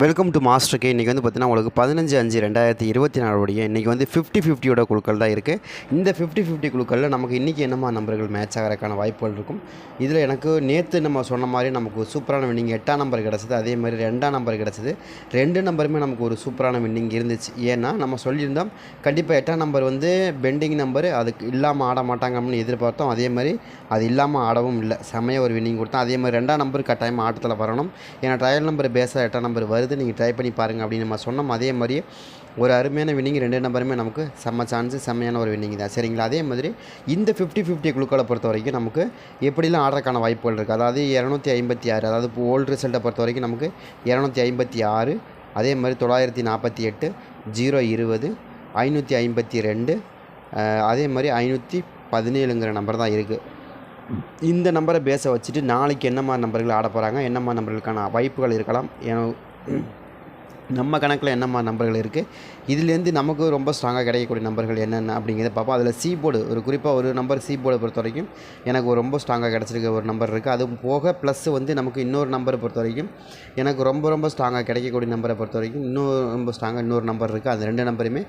Welcome to master K இன்றைக்கி வந்து பார்த்தீங்கன்னா உங்களுக்கு பதினஞ்சு அஞ்சு ரெண்டாயிரத்தி இருபத்தி நாலுடைய இன்றைக்கி வந்து ஃபிஃப்டி ஃபிஃப்டியோட குழுக்கள் தான் இருக்குது இந்த ஃபிஃப்டி ஃபிஃப்டி குழுக்களில் நமக்கு இன்றைக்கி என்னமா நம்பர்கள் மேட்ச் ஆகிறதுக்கான வாய்ப்புகள் இருக்கும். இதில் எனக்கு நேற்று நம்ம சொன்ன மாதிரி நமக்கு சூப்பரான வின்னிங் எட்டாம் நம்பர் கிடச்சிது. அதே மாதிரி ரெண்டாம் நம்பர் கிடச்சிது. ரெண்டு நம்பருமே நமக்கு ஒரு சூப்பரான வின்னிங் இருந்துச்சு. ஏன்னா நம்ம சொல்லியிருந்தோம் கண்டிப்பாக எட்டாம் நம்பர் வந்து பெண்டிங் நம்பர் அதுக்கு இல்லாமல் ஆட மாட்டாங்க அப்படின்னு எதிர்பார்த்தோம். அதே மாதிரி அது இல்லாமல் ஆடவும் இல்லை. செமையாக ஒரு வின்னிங் கொடுத்தோம் அதே மாதிரி ரெண்டாம் நம்பர் கட்டாயமாக ஆட்டத்தில் வரணும். ஏன்னா ட்ரையல் நம்பர் பேஸாக எட்டாம் நம்பர் வருது. நீங்கள் ட்ரை பண்ணி பாருங்கள் அப்படின்னு நம்ம சொன்னோம். அதே மாதிரியே ஒரு அருமையான வின்னிங் ரெண்டு நம்பருமே நமக்கு செம்ம சான்ஸு செம்மையான ஒரு வின்னிங் தான். சரிங்களா? அதே மாதிரி இந்த ஃபிஃப்டி ஃபிஃப்டி குழுக்களை பொறுத்த வரைக்கும் நமக்கு எப்படிலாம் ஆடுறதுக்கான வாய்ப்புகள் இருக்குது அதாவது இரநூத்தி ஐம்பத்தி ஆறு அதாவது இப்போ ஓல்டு ரிசல்ட்டை பொறுத்த வரைக்கும் நமக்கு இரநூத்தி ஐம்பத்தி ஆறு அதே மாதிரி தொள்ளாயிரத்தி நாற்பத்தி எட்டு ஜீரோ இருபது ஐநூற்றி ஐம்பத்தி ரெண்டு அதே மாதிரி ஐநூற்றி பதினேழுங்கிற நம்பர் தான் இருக்குது இந்த நம்பரை பேச வச்சுட்டு நாளைக்கு என்ன மாதிரி நம்பர்கள் ஆட போகிறாங்க என்ன மாதிரி நம்பர்களுக்கான வாய்ப்புகள் இருக்கலாம் ஏன்னா நம்ம கணக்கில் என்னம்மா நம்பர்கள் இருக்குது இதுலேருந்து நமக்கு ரொம்ப ஸ்ட்ராங்காக கிடைக்கக்கூடிய நம்பர்கள் என்னென்ன அப்படிங்கிறத பார்ப்போம். அதில் சி போர்டு ஒரு குறிப்பாக ஒரு நம்பர் சி போர்டை பொறுத்த வரைக்கும் எனக்கு ரொம்ப ஸ்ட்ராங்காக கிடச்சிருக்க ஒரு நம்பர் இருக்குது அது போக ப்ளஸ் வந்து நமக்கு இன்னொரு நம்பரை பொறுத்த வரைக்கும் எனக்கு ரொம்ப ரொம்ப ஸ்ட்ராங்காக கிடைக்கக்கூடிய நம்பரை பொறுத்த வரைக்கும் இன்னொரு ரொம்ப ஸ்ட்ராங்காக இன்னொரு நம்பர் இருக்குது அந்த ரெண்டு நம்பருமே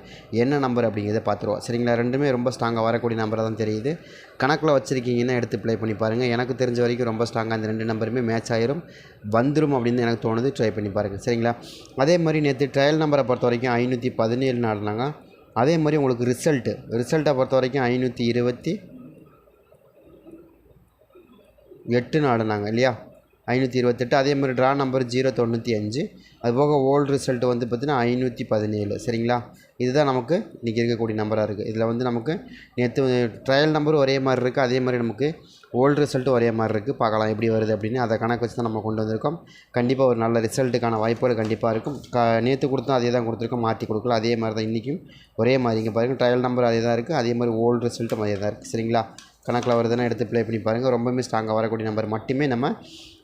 என்ன நம்பர் அப்படிங்கிறத பார்த்துருவோம். சரிங்களா? ரெண்டுமே ரொம்ப ஸ்ட்ராங்காக வரக்கூடிய நம்பராக தான் தெரியுது. கணக்கில் வச்சுருக்கீங்கன்னா எடுத்து ப்ளே பண்ணி பாருங்கள் எனக்கு தெரிஞ்ச வரைக்கும் ரொம்ப ஸ்ட்ராங்காக அந்த ரெண்டு நம்பருமே மேட்ச் ஆயிரும். வந்துடும் அப்படின்னு எனக்கு தோணுது. ட்ரை பண்ணி பாருங்கள் சரிங்களா? அதே மாதிரி நேற்று ட்ரையல் நம்பரை பொறுத்த வரைக்கும் ஐநூற்றி பதினேழு நாடுனாங்க அதே மாதிரி உங்களுக்கு ரிசல்ட்டு ரிசல்ட்டை பொறுத்த வரைக்கும் ஐநூற்றி இருபத்தி எட்டு நாடுனாங்க இல்லையா? ஐநூற்றி இருபத்தெட்டு அதே மாதிரி ட்ரா நம்பர் ஜீரோ தொண்ணூற்றி அஞ்சு. அது போக ஓல்டு ரிசல்ட் வந்து பார்த்திங்கன்னா ஐநூற்றி பதினேழு சரிங்களா? இதுதான் நமக்கு இன்றைக்கி இருக்கக்கூடிய நம்பராக இருக்குது இதில் வந்து நமக்கு நேற்று ட்ரையல் நம்பரும் ஒரே மாதிரி இருக்குது அதே மாதிரி நமக்கு ஓல்டு ரிசல்ட்டும் ஒரே மாதிரி இருக்குது பார்க்கலாம் எப்படி வருது அப்படின்னு. அதை கணக்கு வச்சு தான் நம்ம கொண்டு வந்திருக்கோம். கண்டிப்பாக ஒரு நல்ல ரிசல்ட்டுக்கான வாய்ப்புகள் கண்டிப்பாக இருக்கும். க நேற்று கொடுத்தோம் அதே தான் கொடுத்துருக்கோம். மாற்றி கொடுக்கல. அதே மாதிரி தான் இன்றைக்கும் ஒரே மாதிரி இங்கே பாருங்கள் ட்ரையல் நம்பர் அதே தான் இருக்குது அதே மாதிரி ஓல்டு ரிசல்ட்டும் அதே தான் இருக்குது சரிங்களா? கணக்கில் வருதுன்னா எடுத்து ப்ளே பண்ணி பாருங்கள் ரொம்பவுமே ஸ்ட்ராங்காக வரக்கூடிய நம்பர் மட்டுமே நம்ம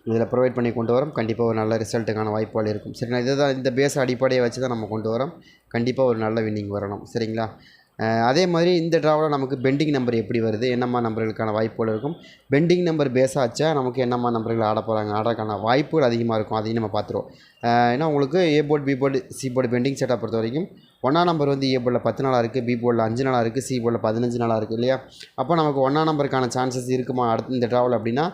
இதில் ப்ரொவைட் பண்ணி கொண்டு வரோம். கண்டிப்பாக ஒரு நல்ல ரிசல்ட்டுக்கான வாய்ப்புகள் இருக்கும். சரிங்களா? இதை தான் இந்த பேஸ் அடிப்படையை வச்சு தான் நம்ம கொண்டு வரோம். கண்டிப்பாக ஒரு நல்ல வின்னிங் வரணும். சரிங்களா? அதே மாதிரி இந்த ட்ராவில் நமக்கு பெண்டிங் நம்பர் எப்படி வருது? என்னம்மா நம்பர்களுக்கான வாய்ப்புகள் இருக்கும்? பெண்டிங் நம்பர் பேஸ் வச்சா நமக்கு என்னம்மா நம்பர்கள் ஆட போகிறாங்க ஆடுறதுக்கான வாய்ப்புகள் அதிகமாக இருக்கும். அதையும் நம்ம பார்த்துருவோம். ஏன்னா உங்களுக்கு A board B board C board pending செட்டை பொறுத்த வரைக்கும் ஒன்றாம் நம்பர் வந்து ஏ போர்டில் பத்து நாளாக இருக்குது பி போர்டில் அஞ்சு நாளாக இருக்குது சி போர்டில் பதினஞ்சு நாளாக இருக்குது இல்லையா? அப்போ நமக்கு ஒன்றாம் நம்பருக்கான சான்சஸ் இருக்குமா அடுத்து இந்த ட்ராவல் அப்படின்னா?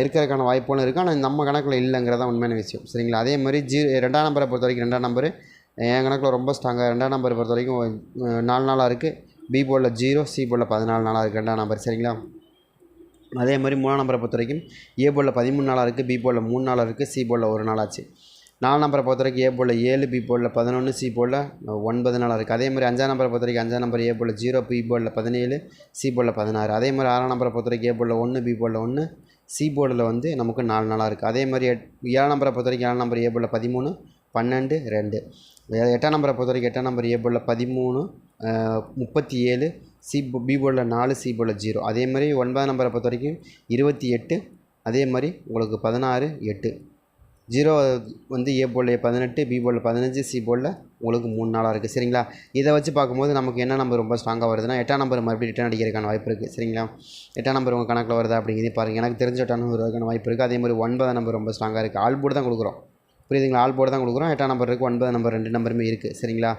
இருக்கிறதுக்கான வாய்ப்புகளும் இருக்குது ஆனால் நம்ம கணக்கில் இல்லைங்கிறதான் உண்மையான விஷயம். சரிங்களா? அதே மாதிரி ஜீ ரெண்டாம் நம்பரை பொறுத்த வரைக்கும் ரெண்டாம் நம்பரு என் கணக்கில் ரொம்ப ஸ்ட்ராங்காக ரெண்டாம் நம்பரை பொறுத்த வரைக்கும் நாலு நாளாக இருக்குது பி போர்டில் ஜீரோ சி போர்டில் பதினாலு நாளாக இருக்குது ரெண்டாம் நம்பர் சரிங்களா அதே மாதிரி மூணாம் நம்பரை பொறுத்த வரைக்கும் ஏ போர்டில் பதிமூணு நாளாக இருக்குது பி போர்டில் மூணு நாளாக இருக்குது சி போர்டில் ஒரு நாளாச்சு நாலு நம்பரை பொறுத்த வரைக்கும் ஏ போர்டில் ஏழு பி போர்டில் பதினொன்று சி போர்டில் ஒன்பது நாளாக இருக்குது அதே மாதிரி அஞ்சாம் நம்பரை பொறுத்த வரைக்கும் அஞ்சாம் நம்பர் ஏ போர்டில் ஜீரோ பி போர்டில் பதினேழு சி போர்டில் பதினாறு அதே மாதிரி ஆறாம் நம்பரை பொறுத்த வரைக்கும் ஏ போர்டில் ஒன்று பி போர்டில் ஒன்று சி போர்டில் வந்து நமக்கு நாலு நாளாக இருக்குது அதே மாதிரி எட் ஏழாம் நம்பரை பொறுத்த வரைக்கும் ஏழாம் நம்பர் ஏ போர்டில் பதிமூணு பன்னெண்டு ரெண்டு எட்டாம் நம்பரை பொறுத்த வரைக்கும் எட்டாம் நம்பர் ஏ போர்டில் பதிமூணு முப்பத்தி ஏழு சி பி போர்டில் நாலு சி போர்டில் ஜீரோ அதே மாதிரி ஒன்பதாம் நம்பரை பொறுத்த வரைக்கும் இருபத்தி எட்டு அதே மாதிரி உங்களுக்கு பதினாறு எட்டு. ஜீரோ வந்து ஏ போர்டில் பதினெட்டு பி போர்டில் பதினஞ்சு சி போர்டில் உங்களுக்கு மூணு நாளாக இருக்குது சரிங்களா? இதை வச்சு பார்க்கும்போது நமக்கு என்ன நம்பர் ரொம்ப ஸ்ட்ராங்காக வருதுன்னா எட்டாம் நம்பர் மறுபடியும் ரிட்டர்ன் அடிக்கிறதுக்கான வாய்ப்பு இருக்குது சரிங்களா? எட்டாம் நம்பர் உங்கள் கணக்கில் வருதா அப்படிங்கிறதே பாருங்கள் எனக்கு தெரிஞ்ச எட்டாம் நம்பர் வருவதற்கான வாய்ப்பு இருக்குது அதே மாதிரி ஒன்பதாம் நம்பர் ரொம்ப ஸ்ட்ராங்காக இருக்குது ஆல் போர்டு தான் கொடுக்குறோம். புரியுதுங்களா? ஆல் போர்டு தான் கொடுக்குறோம். எட்டாம் நம்பர் இருக்குது ஒன்பது நம்பர் ரெண்டு நம்பருமே இருக்குது சரிங்களா?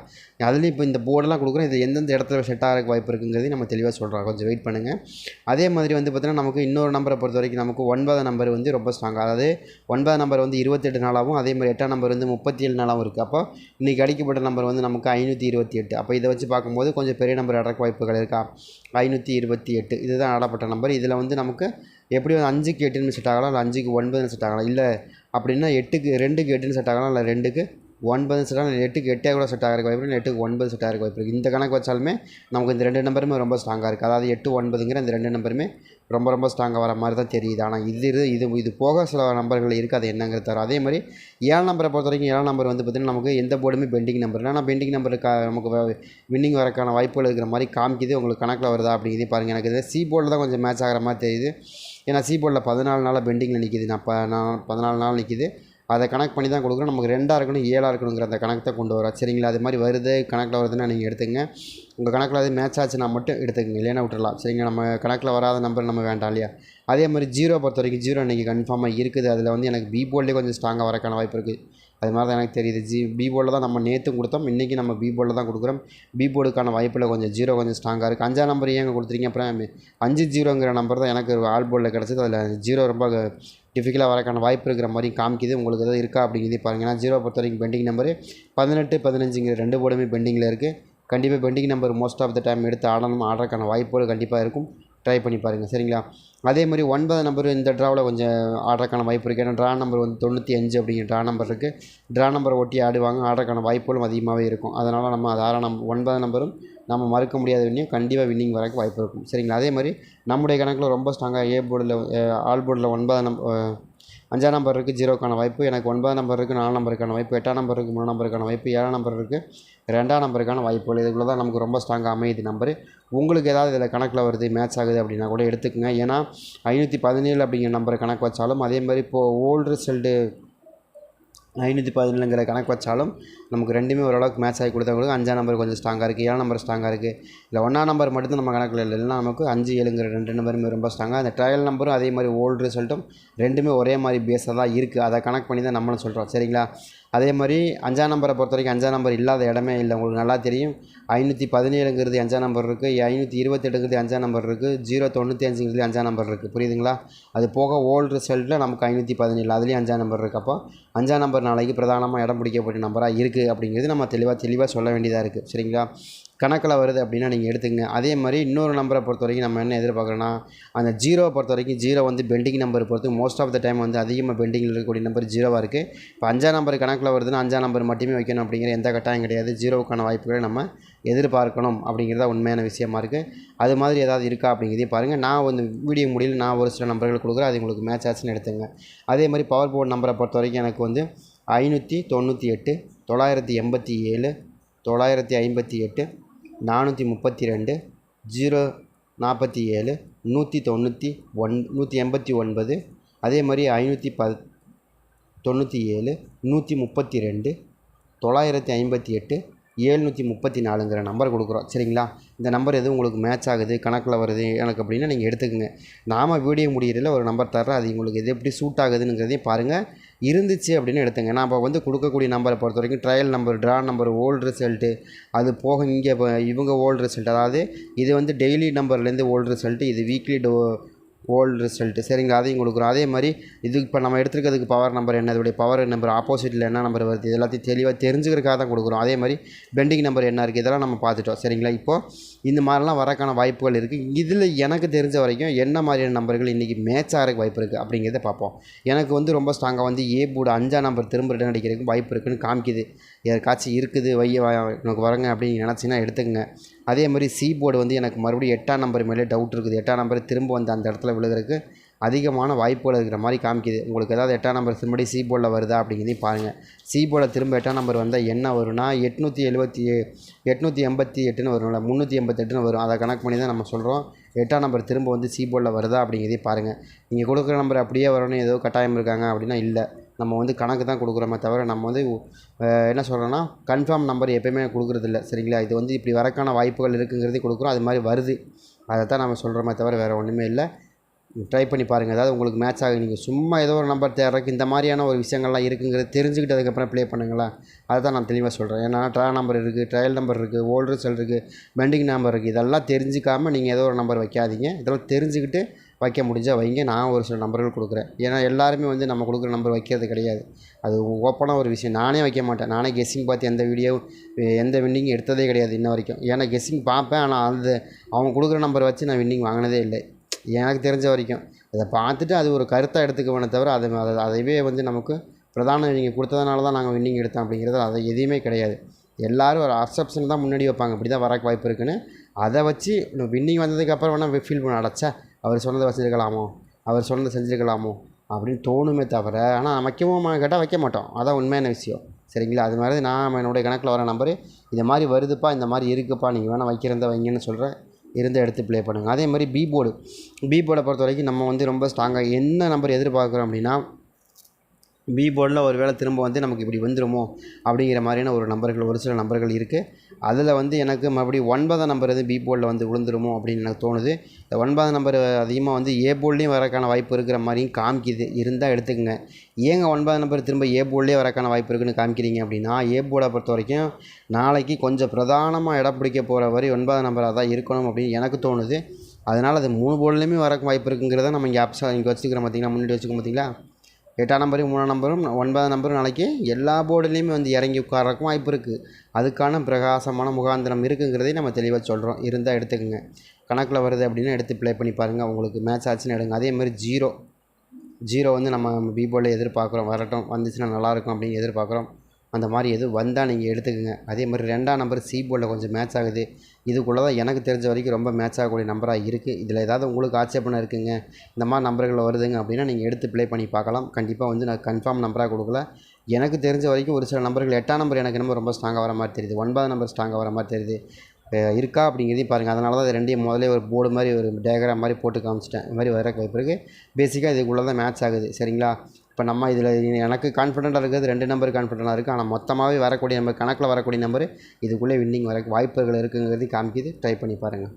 அதுலேயும் இப்போ இந்த போர்டெல்லாம் கொடுக்குறோம். இது எந்தெந்த இடத்துல செட் ஆகிறதுக்கு வாய்ப்பு இருக்குங்கிறதையும் நம்ம தெளிவாக சொல்கிறோம் கொஞ்சம் வெயிட் பண்ணுங்கள் அதே மாதிரி வந்து பார்த்திங்கன்னா நமக்கு இன்னொரு நம்பரை பொறுத்த வரைக்கும் நமக்கு ஒன்பதாம் நம்பர் வந்து ரொம்ப ஸ்ட்ராங் அதாவது ஒன்பதாம் நம்பர் வந்து இருபத்தெட்டு நாளாகவும் அதே மாதிரி எட்டாம் நம்பர் வந்து முப்பத்தி ஏழு நாளாகவும் இருக்குது அப்போ இன்றைக்கி அடிக்கப்பட்ட நம்பர் வந்து நமக்கு ஐநூற்றி இருபத்தி எட்டு அப்போ இதை வச்சு பார்க்கும்போது கொஞ்சம் பெரிய நம்பர் அடக்க வாய்ப்புகள் இருக்கா? ஐநூற்றி இருபத்தி எட்டு இதுதான் ஆடப்பட்ட நம்பர் இதில் வந்து நமக்கு எப்படி வந்து அஞ்சுக்கு எட்டுன்னு செட் ஆகலாம் இல்லை அஞ்சுக்கு ஒன்பதுன்னு செட் ஆகலாம். இல்லை அப்படின்னா எட்டுக்கு ரெண்டுக்கு எட்டுன்னு செட் ஆகலாம் இல்லை ரெண்டுக்கு ஒன்பது செட் ஆகலாம் எட்டுக்கு எட்டே கூட செட் ஆகிறக்கு வாய்ப்பு இல்லை எட்டுக்கு ஒன்பது செட் ஆகிறக்கு வாய்ப்பு இருக்குது. இந்த கணக்கு வச்சாலுமே நமக்கு இந்த ரெண்டு நம்பருமே ரொம்ப ஸ்ட்ராங்காக இருக்குது. அதாவது எட்டு ஒன்பதுங்கிற இந்த ரெண்டு நம்பருமே ரொம்ப ரொம்ப ஸ்ட்ராங்காக வர மாதிரி தான் தெரியுது. ஆனால் இது இது இது போக சில நம்பர்கள் இருக்குது அது என்னங்கிறது தவிர. அதே மாதிரி ஏழு நம்பரை பொறுத்த வரைக்கும் ஏழு நம்பர் வந்து பார்த்திங்கன்னா நமக்கு எந்த போர்டுமே பெண்டிங் நம்பர் ஆனால் பெண்டிங் நம்பருக்கு நமக்கு வின்னிங் வரக்கான வாய்ப்புகள் இருக்கிற மாதிரி காமிக்குது. உங்களுக்கு கணக்கில் வருதா அப்படிங்கிறதே பாருங்கள் எனக்கு இது சி போர்டில் தான் கொஞ்சம் மேட்ச் ஆகிற மாதிரி தெரியுது. ஏன்னா சீபோர்டில் பதினாலு நாளாக பெண்டிங்கில் நிற்கிது நான் ப நான் பதினாலு நாள் நிற்கிது அதை கணக்கு பண்ணி தான் கொடுக்குறோம். நமக்கு ரெண்டாக இருக்கணும் ஏழாக இருக்கணுங்கிற அந்த கணக்கு தான் கொண்டு வரோம் சரிங்களா? அது மாதிரி வருது கணக்கில் வருதுன்னா நீங்கள் எடுத்துங்க உங்கள் கணக்கில் அது மேட்ச் ஆச்சுன்னா மட்டும் எடுத்துக்கங்க. இல்லைன்னா விட்டுறலாம். சரிங்க நம்ம கணக்கில் வராத நம்பர் நம்ம வேண்டாம் இல்லையா? அதே மாதிரி ஜீரோ பொறுத்த வரைக்கும் ஜீரோ இன்றைக்கி கன்ஃபார்மாக இருக்குது. அதில் வந்து எனக்கு பி போல்டே கொஞ்சம் ஸ்ட்ராங்காக வரக்கான வாய்ப்பு இருக்குது அது மாதிரி தான் எனக்கு தெரியுது. ஜி பி போர்டில் தான் நம்ம நேற்றும் கொடுத்தோம். இன்றைக்கி நம்ம பி போர்டில் தான் கொடுக்குறோம். பி போர்டுக்கான வாய்ப்பில் கொஞ்சம் ஜீரோ கொஞ்சம் ஸ்ட்ராங்காக இருக்குது அஞ்சாம் நம்பர் ஏங்க கொடுத்துருக்கீங்க? அப்புறம் அஞ்சு ஜீரோங்கிற நம்பர் தான் எனக்கு ஆல் போர்டில் கிடச்சிது. அதில் ஜீரோ ரொம்ப டிஃபிகலாக வரக்கான வாய்ப்பு இருக்கிற மாதிரி காமிக்குது. உங்களுக்கு எதாவது இருக்கா அப்படிங்கிறதே பாருங்கள் ஏன்னா ஜீரோ பொறுத்த வரைக்கும் பெண்டிங் நம்பரு பதினெட்டு பதினஞ்சுங்கிற ரெண்டு போர்டுமே பெண்டிங்கில் இருக்குது கண்டிப்பாக pending number most of the time எடுத்து ஆடணும். ஆடுறதுக்கான வாய்ப்புகள் கண்டிப்பாக இருக்கும். ட்ரை பண்ணி பாருங்கள் சரிங்களா? அதே மாதிரி ஒன்பது நம்பர் இந்த ட்ராவில் கொஞ்சம் ஆடுறக்கான வாய்ப்பு இருக்குது ஏன்னா ட்ரா நம்பர் வந்து தொண்ணூற்றி அஞ்சு அப்படிங்கிற ட்ரா நம்பர் இருக்குது ட்ரா நம்பரை ஒட்டி ஆடுவாங்க ஆடுறக்கான வாய்ப்புகளும் அதிகமாகவே இருக்கும். அதனால் நம்ம அது ஆறாம் நம்பர் ஒன்பது நம்பரும் நம்ம மறுக்க முடியாத வின்னிங் கண்டிப்பாக வின்னிங் வரக்கு வாய்ப்பு இருக்கும். சரிங்களா? அதே மாதிரி நம்முடைய கணக்கில் ரொம்ப ஸ்ட்ராங்காக ஏ போர்டில் ஆல் போர்டில் ஒன்பதாம் நம்பர் அஞ்சாம் நம்பர் இருக்குது ஜீரோக்கான வாய்ப்பு. எனக்கு ஒன்பதாம் நம்பர் இருக்குது நாலு நம்பருக்கான வாய்ப்பு. எட்டாம் நம்பர் இருக்குது மூணு நம்பருக்கான வாய்ப்பு. ஏழாம் நம்பர் இருக்குது ரெண்டாம் நம்பருக்கான வாய்ப்புகள். இதுக்குள்ள தான் நமக்கு ரொம்ப ஸ்ட்ராங்காக அமையுது நம்பரு உங்களுக்கு ஏதாவது இதில் கணக்கில் வருது மேட்ச் ஆகுது அப்படின்னா கூட எடுத்துக்கோங்க. ஏன்னா ஐநூற்றி பதினேழு அப்படிங்கிற நம்பரை கணக்கு வச்சாலும் அதே மாதிரி இப்போது ஓல்டு ரிசல்ட்டு ஐநூற்றி பதினேழுங்கிற கணக்கு வச்சாலும் நமக்கு ரெண்டுமே ஓரளவுக்கு மேட்ச் ஆகி கொடுத்தவங்களுக்கு அஞ்சாம் நம்பர் கொஞ்சம் ஸ்ட்ராங்காக இருக்குது ஏழாம் நம்பர் ஸ்ட்ராங்காக இருக்குது இல்லை ஒன்றாம் நம்பர் மட்டும் நம்ம கணக்கில் இல்லை. இல்லைனா நமக்கு அஞ்சு ஏழுங்கிற ரெண்டு நம்பருமே ரொம்ப ஸ்ட்ராங்காக அந்த ட்ரையல் நம்பரும் அதே மாதிரி ஓல்டு ரிசல்ட்டும் ரெண்டுமே ஒரே மாதிரி பேஸாக தான் இருக்குது அதை கணக்கு பண்ணி தான் நம்மளும் சொல்கிறோம் சரிங்களா? அதே மாதிரி அஞ்சாம் நம்பரை பொறுத்த வரைக்கும் அஞ்சாம் நம்பர் இல்லாத இடமே இல்லை. உங்களுக்கு நல்லா தெரியும். ஐநூற்றி பதினேழுங்கிறது அஞ்சாம் நம்பர் இருக்குது ஐநூற்றி இருபத்தெட்டுங்கிறது அஞ்சாம் நம்பர் இருக்குது ஜீரோ தொண்ணூற்றி அஞ்சுங்கிறது அஞ்சாம் நம்பர் இருக்குது புரியுதுங்களா? அது போக ஓல்டு ரிசல்ட்டில் நமக்கு ஐநூற்றி பதினேழு. அதுலேயும் அஞ்சாம் நம்பர் இருக்குது அப்போ அஞ்சாம் நம்பர் நாளைக்கு பிரதானமாக இடம் பிடிக்கப்பட்ட நம்பராக இருக்குது அப்படிங்கிறது நம்ம தெளிவாக தெளிவாக சொல்ல வேண்டியதாக இருக்குது சரிங்களா? கணக்கில் வருது அப்படின்னா நீங்கள் எடுத்துங்க. அதே மாதிரி இன்னொரு நம்பரை பொறுத்த வரைக்கும் நம்ம என்ன எதிர்பார்க்குறோன்னா அந்த ஜீரோவை பொறுத்த வரைக்கும் ஜீரோ வந்து பெண்டிங் நம்பர் பொறுத்து மோஸ்ட் ஆஃப் த டைம் வந்து அதிகமாக பெண்டிங்கில் இருக்கக்கூடிய நம்பர் ஜீரோவாக இருக்குது இப்போ அஞ்சாம் நம்பர் கணக்கில் வருதுன்னா அஞ்சாம் நம்பர் மட்டுமே வைக்கணும் அப்படிங்கிற எந்த கட்டாயம் கிடையாது. ஜீரோவுக்கான வாய்ப்புகளை நம்ம எதிர்பார்க்கணும் அப்படிங்கிறதா உண்மையான விஷயமா இருக்குது அது மாதிரி ஏதாவது இருக்கா அப்படிங்கிறதையும் பாருங்கள் நான் வந்து வீடியோ முடியல நான் ஒரு சில நம்பர்கள் கொடுக்குறேன் அது உங்களுக்கு மேட்ச் ஆச்சுன்னு எடுத்துங்க. அதே மாதிரி பவர் போர்ட் நம்பரை பொறுத்த வரைக்கும் எனக்கு வந்து ஐநூற்றி தொண்ணூற்றி எட்டு தொள்ளாயிரத்தி எண்பத்தி ஏழு தொள்ளாயிரத்தி ஐம்பத்தி எட்டு நானூற்றி முப்பத்தி ரெண்டு ஜீரோ நாற்பத்தி ஏழு நூற்றி தொண்ணூற்றி ஒன் நூற்றி எண்பத்தி ஒன்பது அதே மாதிரி ஐநூற்றி ப தொண்ணூற்றி ஏழு நூற்றி முப்பத்தி ரெண்டு தொள்ளாயிரத்தி ஐம்பத்தி எட்டு ஏழ்நூற்றி முப்பத்தி நாலுங்கிற நம்பர் கொடுக்குறோம். சரிங்களா? இந்த நம்பர் எதுவும் உங்களுக்கு மேட்ச் ஆகுது கணக்கில் வருது எனக்கு அப்படின்னா நீங்கள் எடுத்துக்கோங்க. நாம் வீடியோ முடிகிறதில் ஒரு நம்பர் தர்றேன். அது உங்களுக்கு எது எப்படி சூட் ஆகுதுங்கிறதையும் பாருங்கள் இருந்துச்சு அப்படின்னு எடுத்துங்க. நான் இப்போ வந்து கொடுக்கக்கூடிய நம்பரை பொறுத்த வரைக்கும் trial number draw number old result அது போக இங்கே இப்போ இவங்க ஓல்டு ரிசல்ட் அதாவது இது வந்து டெய்லி நம்பர்லேருந்து ஓல்டு ரிசல்ட்டு இது வீக்லி டோ ஓல்டு ரிசல்ட்டு சரிங்களா? அதையும் கொடுக்குறோம். அதே மாதிரி இது இப்போ நம்ம எடுத்துருக்கிறதுக்கு பவர் நம்பர் என்ன? இதோடைய பவர் நம்பர் ஆப்போசிட்டில் என்ன நம்பர் வருது? இது எல்லாத்தையும் தெளிவாக தெரிஞ்சுக்கிறதுக்காக தான் கொடுக்குறோம். அதே மாதிரி பெண்டிங் நம்பர் என்ன இருக்குது இதெல்லாம் நம்ம பார்த்துட்டோம். சரிங்களா? இப்போது இந்த மாதிரிலாம் வரக்கான வாய்ப்புகள் இருக்குது இதில் எனக்கு தெரிஞ்ச வரைக்கும் என்ன மாதிரியான நம்பர்கள் இன்றைக்கி மேட்ச் வாய்ப்பு இருக்குது அப்படிங்கிறத பார்ப்போம். எனக்கு வந்து ரொம்ப ஸ்ட்ராங்காக வந்து ஏ போர்டு அஞ்சாம் நம்பர் திரும்ப ரிட்டர்ன் அடிக்கிறதுக்கு வாய்ப்பு இருக்குதுன்னு காமிக்குது. யாருக்காச்சும் இருக்குது வைய எனக்கு வரங்க அப்படின்னு நினச்சிங்கன்னா எடுத்துக்கங்க. அதே மாதிரி சி போர்டு வந்து எனக்கு மறுபடியும் எட்டாம் நம்பர் மேலே டவுட் இருக்குது. எட்டாம் நம்பர் திரும்ப வந்து அந்த இடத்துல விழுகிறதுக்கு அதிகமான வாய்ப்புகள் இருக்கிற மாதிரி காமிக்குது. உங்களுக்கு ஏதாவது எட்டாம் நம்பர் திரும்படி சி போர்டில் வருதா அப்படிங்கிறதையும் பாருங்கள் சி போர்டில் திரும்ப எட்டாம் நம்பர் வந்தால் என்ன வரும்னா எட்நூற்றி எழுபத்தி எட்நூற்றி எண்பத்தி எட்டுன்னு வரும்ல முந்நூற்றி எண்பத்தெட்டுன்னு வரும். அதை கணக்கு பண்ணி தான் நம்ம சொல்கிறோம் எட்டாம் நம்பர் திரும்ப வந்து சி போர்டில் வருதா அப்படிங்கிறதையும் பாருங்கள் நீங்கள் கொடுக்குற நம்பர் அப்படியே வரணும் ஏதோ கட்டாயம் இருக்காங்க அப்படின்னா இல்லை. நம்ம வந்து கணக்கு தான் கொடுக்குறோமே தவிர நம்ம வந்து என்ன சொல்கிறோன்னா கன்ஃபார்ம் நம்பர் எப்போயுமே கொடுக்குறதில்ல சரிங்களா? இது வந்து இப்படி வரக்கான வாய்ப்புகள் இருக்குங்கிறதே கொடுக்குறோம். அது மாதிரி வருது. அதை தான் நம்ம சொல்கிறோமே தவிர வேறு ஒன்றுமே இல்லை. ட்ரை பண்ணி பாருங்கள் அதாவது உங்களுக்கு மேட்ச் ஆகுது நீங்கள் சும்மா ஏதோ ஒரு நம்பர் தேடுறதுக்கு இந்த மாதிரியான ஒரு விஷயங்கள்லாம் இருக்குங்கிறது தெரிஞ்சுக்கிட்டு அதுக்கப்புறம் ப்ளே பண்ணுங்களேன். அதை தான் நான் தெளிவாக சொல்கிறேன் ஏன்னா ட்ரா நம்பர் இருக்குது ட்ரையல் நம்பர் இருக்குது ஓல்டு ரிசல்ட் இருக்குது பெண்டிங் நம்பர் இருக்குது இதெல்லாம் தெரிஞ்சிக்காமல் நீங்கள் ஏதோ ஒரு நம்பர் வைக்காதீங்க. இதெல்லாம் தெரிஞ்சுக்கிட்டு வைக்க முடிஞ்சால் வைங்க. நான் ஒரு சில நம்பர்கள் கொடுக்குறேன். ஏன்னா எல்லாருமே வந்து நம்ம கொடுக்குற நம்பர் வைக்கிறது கிடையாது. அது ஓப்பனாக ஒரு விஷயம். நானே வைக்க மாட்டேன். நானே கெஸ்ஸிங் பார்த்து எந்த வீடியோ எந்த வின்னிங் எடுத்ததே கிடையாது இன்ன வரைக்கும். ஏன்னா கெஸ்ஸிங் பார்ப்பேன். ஆனால் அந்த அவங்க கொடுக்குற நம்பர் வச்சு நான் வின்னிங் வாங்கினதே இல்லை. எனக்கு தெரிஞ்ச வரைக்கும். அதை பார்த்துட்டு அது ஒரு கருத்தாக எடுத்துக்குவேனே தவிர அதை அதை அதைவே வந்து நமக்கு பிரதானம் நீங்கள் கொடுத்ததுனால தான் நாங்கள் வின்னிங் எடுத்தோம் அப்படிங்கிறது அது எதுவுமே கிடையாது. எல்லோரும் ஒரு அக்செப்ஷன் தான் முன்னாடி வைப்பாங்க. இப்படி தான் வரக்கு வாய்ப்பு இருக்குன்னு. அதை வச்சு வின்னிங் வந்ததுக்கப்புறம் வேணால் ஃபீல் பண்ண அடைச்சா அவர் சொன்னதை வச்சுருக்கலாமோ? அவர் சொன்னதை செஞ்சுருக்கலாமோ? அப்படின்னு தோணுமே தவிர ஆனால் வைக்கவும் கேட்டால் வைக்க மாட்டோம். அதான் உண்மையான விஷயம். சரிங்களா? அது மாதிரி நான் என்னுடைய கணக்கில் வர நம்பரு இந்த மாதிரி வருதுப்பா இந்த மாதிரி இருக்குப்பா நீங்கள் வேணால் வைக்கிறத வைங்கன்னு சொல்கிறேன் இருந்து எடுத்து ப்ளே பண்ணுங்கள் அதே மாதிரி பி போர்டு பி போர்டை பொறுத்த வரைக்கும் நம்ம வந்து ரொம்ப ஸ்ட்ராங்காக என்ன நம்பர் எதிர்பார்க்குறோம் அப்படின்னா பி போர்டில் ஒரு வேளை திரும்ப வந்து நமக்கு இப்படி வந்துடுமோ அப்படிங்கிற மாதிரியான ஒரு நம்பர்கள் ஒரு சில நம்பர்கள் இருக்குது அதில் வந்து எனக்கு மறுபடியும் ஒன்பதாம் நம்பர் எதுவும் பி போர்டில் வந்து விழுந்துருமோ அப்படின்னு எனக்கு தோணுது. இந்த ஒன்பதாம் நம்பர் அதிகமாக வந்து ஏ போர்ட்லேயும் வரக்கான வாய்ப்பு இருக்கிற மாதிரியும் காமிக்குது. இருந்தால் எடுத்துக்கங்க. ஏங்க ஒன்பதாம் நம்பர் திரும்ப ஏ போர்ட்லேயே வரக்கான வாய்ப்பு இருக்குன்னு காமிக்கிறீங்க அப்படின்னா ஏ போர்டை பொறுத்த வரைக்கும் நாளைக்கு கொஞ்சம் பிரதானமாக இடம் பிடிக்க போகிற வரை ஒன்பதாம் நம்பராக தான் இருக்கணும் அப்படின்னு எனக்கு தோணுது. அதனால் அது மூணு போர்ட்லேயுமே வரக்கு வாய்ப்பு இருக்குங்கிறத நம்ம இங்கே ஆப்ஷன் இங்கே வச்சுக்கிறோம் பார்த்தீங்களா முன்னாடி வச்சுக்கோம் பார்த்தீங்களா எட்டாம் நம்பரும் மூணாம் நம்பரும் ஒன்பதாம் நம்பரும் நாளைக்கு எல்லா போர்டுலேயுமே வந்து இறங்கி உட்காரக்கும் வாய்ப்பு இருக்குது அதுக்கான பிரகாசமான முகாந்திரம் இருக்குங்கிறதையும் நம்ம தெளிவாக சொல்கிறோம் இருந்தால் எடுத்துக்கோங்க. கணக்கில் வருது அப்படின்னா எடுத்து ப்ளே பண்ணி பாருங்கள் உங்களுக்கு மேட்ச் ஆச்சுன்னு எடுங்க. அதே மாதிரி ஜீரோ ஜீரோ வந்து நம்ம பி போர்டில் எதிர்பார்க்குறோம். வரட்டும். வந்துச்சுன்னா நல்லாயிருக்கும் அப்படின்னு எதிர்பார்க்குறோம். அந்த மாதிரி எதுவும் வந்தால் நீங்கள் எடுத்துக்கோங்க. அதே மாதிரி ரெண்டாம் நம்பர் சி போர்டில் கொஞ்சம் மேட்ச் ஆகுது. இதுக்குள்ளே தான் எனக்கு தெரிஞ்ச வரைக்கும் ரொம்ப மேட்ச் ஆகக்கூடிய நம்பராக இருக்குது இதில் ஏதாவது உங்களுக்கு ஆட்சேபனை இருக்குங்க. இந்த மாதிரி நம்பர்கள் வருதுங்க அப்படின்னா நீங்கள் எடுத்து ப்ளே பண்ணி பார்க்கலாம். கண்டிப்பாக வந்து நான் கன்ஃபார்ம் நம்பராக கொடுக்கல. எனக்கு தெரிஞ்ச வரைக்கும் ஒரு சில நம்பர்கள் எட்டாம் நம்பர் எனக்கு என்னமோ ரொம்ப ஸ்ட்ராங்காக வர மாதிரி தெரியுது. ஒன்பதாம் நம்பர் ஸ்ட்ராங்காக வர மாதிரி தெரியுது. இருக்கா அப்படிங்கிறதையும் பாருங்கள் அதனால தான் இது ரெண்டையும் முதலே ஒரு போர்டு மாதிரி ஒரு டயக்ராம் மாதிரி போட்டு காமிச்சிட்டேன். இந்த மாதிரி வர வாய்ப்பு இருக்குது பேசிக்காக இதுக்குள்ளே தான் மேட்ச் ஆகுது. சரிங்களா? இப்போ நம்ம இதில் எனக்கு கான்ஃபிடென்ட்டாக இருக்கிறது ரெண்டு நம்பர் கான்ஃபிடெண்ட்டாக இருக்குது ஆனால் மொத்தமாகவே வரக்கூடிய நம்பர் கணக்கில் வரக்கூடிய நம்பர் இதுக்குள்ளே வின்னிங் வர வாய்ப்புகள் இருக்குங்கிறது காமிக்குது. ட்ரை பண்ணி பாருங்கள்